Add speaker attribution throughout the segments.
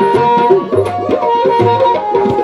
Speaker 1: Thank you.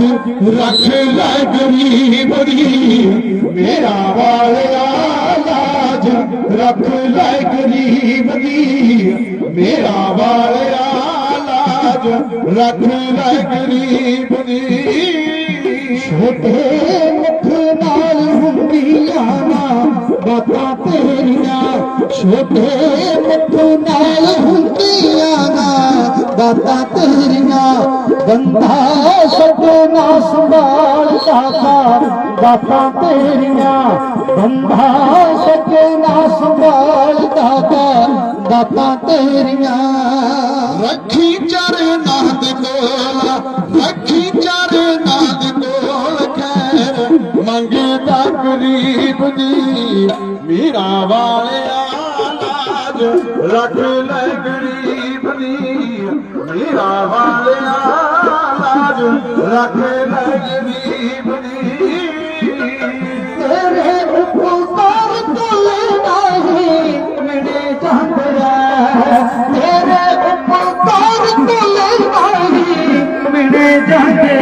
Speaker 1: ਗਰੀਬ ਰੱਖ ਲੈ ਗਰੀਬ ਦੀ। ਮੇਰਾ ਵਾਲਿਆ ਲਾਜ ਰੱਖ ਲੈ ਗਰੀਬ ਦੀ। ਮੇਰਾ ਵਾਲਿਆ ਲਾਜ ਰੱਖ ਲੈ ਗਰੀਬ ਦੀ। ਛੋਟੇ ਮੁਖ ਨਾਲ ਹੁੰਦੀਆਂ ਨਾ ਬਾਤਾਂ ਤੇਰੀਆਂ। ਛੋਟੇ ਮੁਖ ਨਾਲ ਹੁੰਦੀਆਂ ਨਾ ਬਾਤਾਂ ਤੇਰੀਆਂ। ਬੰਦਾ ਸਪਨਾ ਸੰਭਾਲਦਾ ਕਾ ਬਾਤਾਂ ਤੇਰੀਆਂ। ਬੰਦਾ ਸਪਨਾ ਸੰਭਾਲਦਾ ਕਾ ਬਾਤਾਂ ਤੇਰੀਆਂ। ਰੱਖੀ ਚਰਨਾਂ ਦੇ ਕੋਲ, ਰੱਖੀ ਚਰਨਾਂ ਦੇ ਕੋਲ ਖੈਰ। ਮੰਗਦਾ ਗਰੀਬ ਦੀ ਮੀਰਾ ਵਾਲਿਆ ਲਾਜ ਰੱਖ ਲੈ ਗਰੀਬ ਦੀ ਮੀਰਾ ਵਾਲਿਆ ਲਾਜ ਰੱਖ ਲੈ ਦੀ। ਤੇਰੇ ਉਪਕਾਰ ਤੋਲੇ ਨਹੀਂ ਮਿਲੇ ਜਾਂਦਿਆ ਤੇਰੇ ਉਪਕਾਰ ਤੋਲੇ ਨਹੀਂ ਮਿਲੇ ਜਾਂਦਿਆ ਕਿੰਨੇ